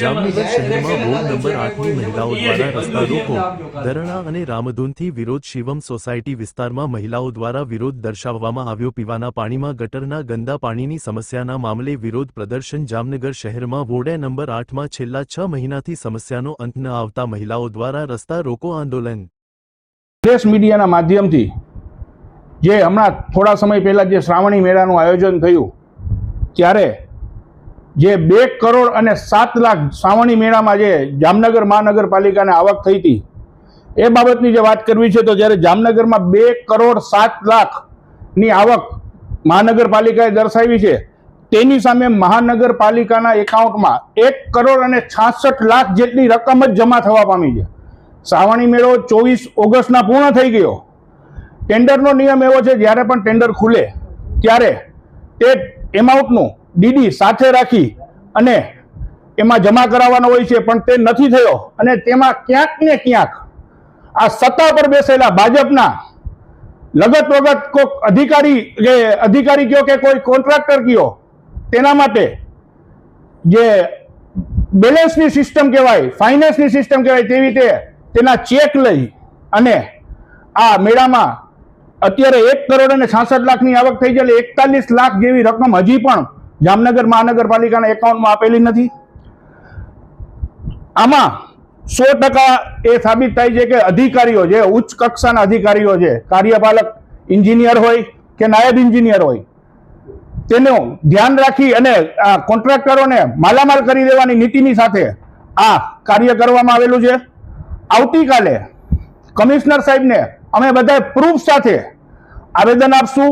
જામનગર શહેરમાં ward number આઠની મહિલાઓ દ્વારા રસ્તા રોકો. ધરણા અને રામધૂનથી વિરોધ શિવમ સોસાયટી વિસ્તારમાં મહિલાઓ દ્વારા વિરોધ દર્શાવવામાં આવ્યો. પીવાના પાણીમાં ગટરના ગંદા પાણીની સમસ્યાના મામલે વિરોધ પ્રદર્શન જામનગર શહેરમાં વોડે નંબર આઠમાં છેલ્લા છ મહિનાથી સમસ્યાનો અંત ન આવતા મહિલાઓ દ્વારા રસ્તા રોકો આંદોલન. પ્રેસ મીડિયાના માધ્યમથી જે હમણાં થોડા સમય પહેલાં જે શ્રાવણી મેળાનું આયોજન થયું ત્યારે જે બે કરોડ અને સાત લાખ શ્રાવણી મેળામાં જે જામનગર મહાનગરપાલિકાને આવક થઈ હતી, એ બાબતની જે વાત કરવી છે, તો જ્યારે જામનગરમાં બે કરોડ સાત લાખની આવક મહાનગરપાલિકાએ દર્શાવી છે, તેની સામે મહાનગરપાલિકાના એકાઉન્ટમાં એક કરોડ અને છાસઠ લાખ જેટલી રકમ જ જમા થવા પામી છે. શ્રાવણી મેળો ચોવીસ ઓગસ્ટના પૂર્ણ થઈ ગયો. ટેન્ડરનો નિયમ એવો છે, જ્યારે પણ ટેન્ડર ખુલે, ત્યારે તે એમાઉન્ટનું ડીડી સાથે રાખી અને એમાં જમા કરાવવાનો હોય છે, પણ તે નથી થયો. અને તેમાં ક્યાંક ને ક્યાંક આ સત્તા પર બેસેલા ભાજપના લગત વગત કોઈક અધિકારી કે અધિકારી કયો કે કોઈ કોન્ટ્રાક્ટર કયો, તેના માટે જે બેલેન્સની સિસ્ટમ કહેવાય, ફાઇનાન્સની સિસ્ટમ કહેવાય તેવી રીતે તેના ચેક લઈ અને આ મેળામાં અત્યારે એક કરોડ અને છાસઠ લાખની આવક થઈ એટલે એકતાલીસ લાખ જેવી રકમ હજી પણ જામનગર મહાનગરપાલિકાના એકાઉન્ટમાં આપેલી નથી. આમાં સો ટકા એ સાબિત થાય છે કે અધિકારીઓ જે ઉચ્ચ કક્ષાના અધિકારીઓ છે કાર્યપાલક, એન્જિનિયર હોય કે નાયબ ઇન્જિનિયર હોય, તેનું ધ્યાન રાખી અને આ કોન્ટ્રાક્ટરોને માલામાલ કરી દેવાની નીતિની સાથે આ કાર્ય કરવામાં આવેલું છે. આવતીકાલે કમિશનર સાહેબને અમે બધા પ્રૂફ સાથે આવેદન આપશું.